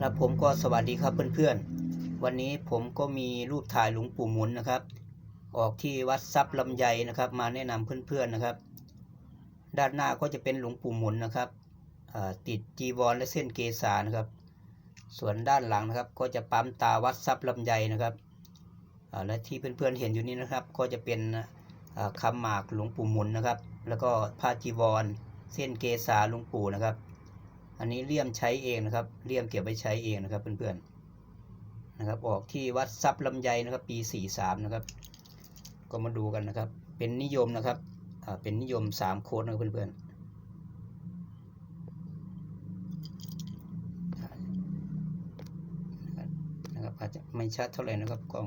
ครับผมก็สวัสดีครับเพื่อนๆ วันนี้ผมก็มีรูปถ่ายหลวงปู่หมุนนะครับ ออกที่วัดทรัพย์ลำไยนะครับ มาแนะนำเพื่อนๆนะครับ ด้านหน้าก็จะเป็นหลวงปู่หมุนนะครับติดจีวรและเส้นเกษานะครับ ส่วนด้านหลังนะครับ ก็จะปั๊มตาวัดทรัพย์ลำไยนะครับและที่เพื่อนๆเห็นอยู่นี้นะครับ ก็จะเป็นอ่าคำหมากหลวงปู่หมุนนะครับ แล้วก็ผ้าจีวรเส้นเกษาหลวงปู่นะครับ อันนี้เลี่ยมใช้เองนะครับ เลี่ยมเก็บไว้ใช้เองนะครับ เพื่อนๆนะครับ ออกที่วัดทรัพย์ลำไยนะครับ ปี 43 นะครับ ก็มาดูกันนะครับ เป็นนิยมนะครับอ่าเป็นนิยม 3 โค้ดนะเพื่อนๆนะครับอาจจะไม่ชัดเท่าไหร่นะครับกล้อง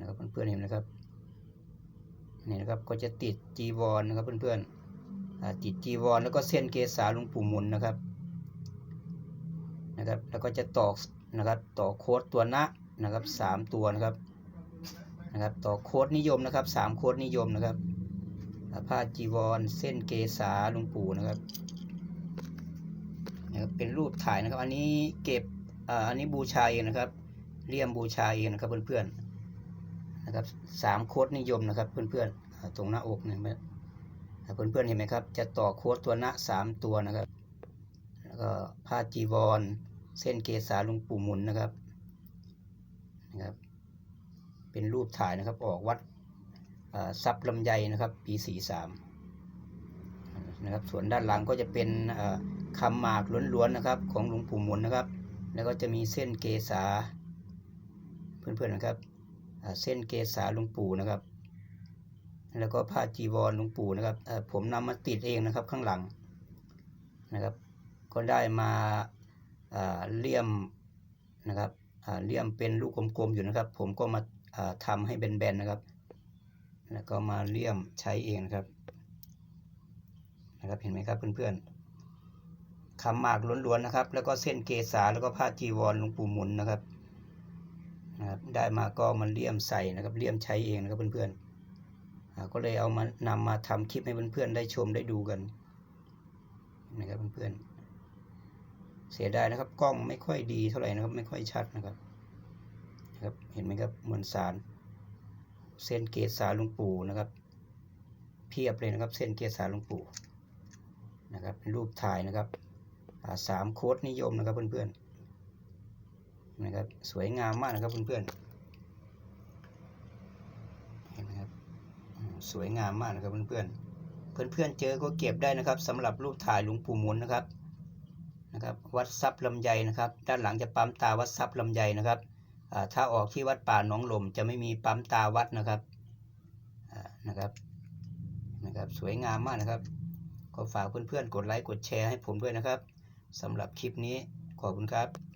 นะครับเพื่อนๆเห็นนะครับนี่นะครับก็จะติดจีวรนะครับเพื่อนๆ ติดจีวรแล้วก็เส้นเกษาหลวงปู่หมุนนะครับนะครับ แล้วก็จะตอกนะครับต่อโค้ดตัวนะนะครับสามตัวนะครับนะครับต่อโค้ดนิยมนะครับสามโค้ดนิยมนะครับผ้าจีวรเส้นเกษาหลวงปู่นะครับนะครับเป็นรูปถ่ายนะครับ อันนี้เก็บอ่าอันนี้บูชาเองนะครับเลี่ยมบูชาเองนะครับเพื่อนๆนะครับสามโค้ดนิยมนะครับเพื่อนๆอ่าตรงหน้าอกเนี่ย เพื่อนๆเห็นไหมครับ จะต่อโค้ดตัวนะสามตัวนะครับ แล้วก็ผ้าจีวร เส้นเกษาลวงปู่หมุนนะครับนะครับ เป็นรูปถ่ายนะครับออกวัดอ่าทรัพย์ลำไยนะครับปีสี่สามนะครับส่วนด้านหลังก็จะเป็นอ่าคำหมากล้วนๆนะครับ ของหลวงปู่หมุนนะครับ แล้วก็จะมีเส้นเกษาเพื่อนๆนะครับเส้นเกษาหลวงปู่นะครับ แล้วก็ผ้าจีวรหลวงปู่นะครับผมนำมาติดเองนะครับข้างหลังนะครับ ก็ได้มาเลี่ยมนะครับเลี่ยมเป็นลูกกลมๆอยู่นะครับ ผมก็มาอ่าทำให้แบนๆนะครับ แล้วก็มาเลี่ยมใช้เองนะครับนะครับเห็นไหมครับเพื่อนๆคำหมากล้วนๆนะครับ แล้วก็เส้นเกษาแล้วก็ผ้าจีวรหลวงปู่หมุนนะครับนะครับ ได้มาก็มาเลี่ยมใส่นะครับเลี่ยมใช้เองนะครับเพื่อนๆ ก็เลยเอามานำมาทำคลิปให้เพื่อนๆได้ชมได้ดูกันนะครับเพื่อนๆเสียดายนะครับ กล้องไม่ค่อยดีเท่าไหร่นะครับ ไม่ค่อยชัดนะครับนะครับ เห็นไหมครับมวลสาร เส้นเกศาหลวงปู่นะครับ เพียบเลยนะครับ เส้นเกศาหลวงปู่นะครับเป็นรูปถ่ายนะครับาสามโค้ดนิยมนะครับเพื่อนๆนะครับสวยงามมากนะครับเพื่อนๆเห็นไหมครับ อืม สวยงามมากนะครับเพื่อนๆ เพื่อนๆเจอก็เก็บได้นะครับสำหรับรูปถ่ายหลวงปู่หมุนนะครับนะครับ วัดทรัพย์ลำไยนะครับ ด้านหลังจะปั๊มตาวัดทรัพย์ลำไยนะครับถ้าออกที่วัดป่าหนองลมจะไม่มีปั๊มตาวัดนะครับนะครับนะครับ สวยงามมากนะครับ ก็ฝากเพื่อนๆ กดไลค์กดแชร์ให้ผมด้วยนะครับสำหรับคลิปนี้ขอบคุณครับ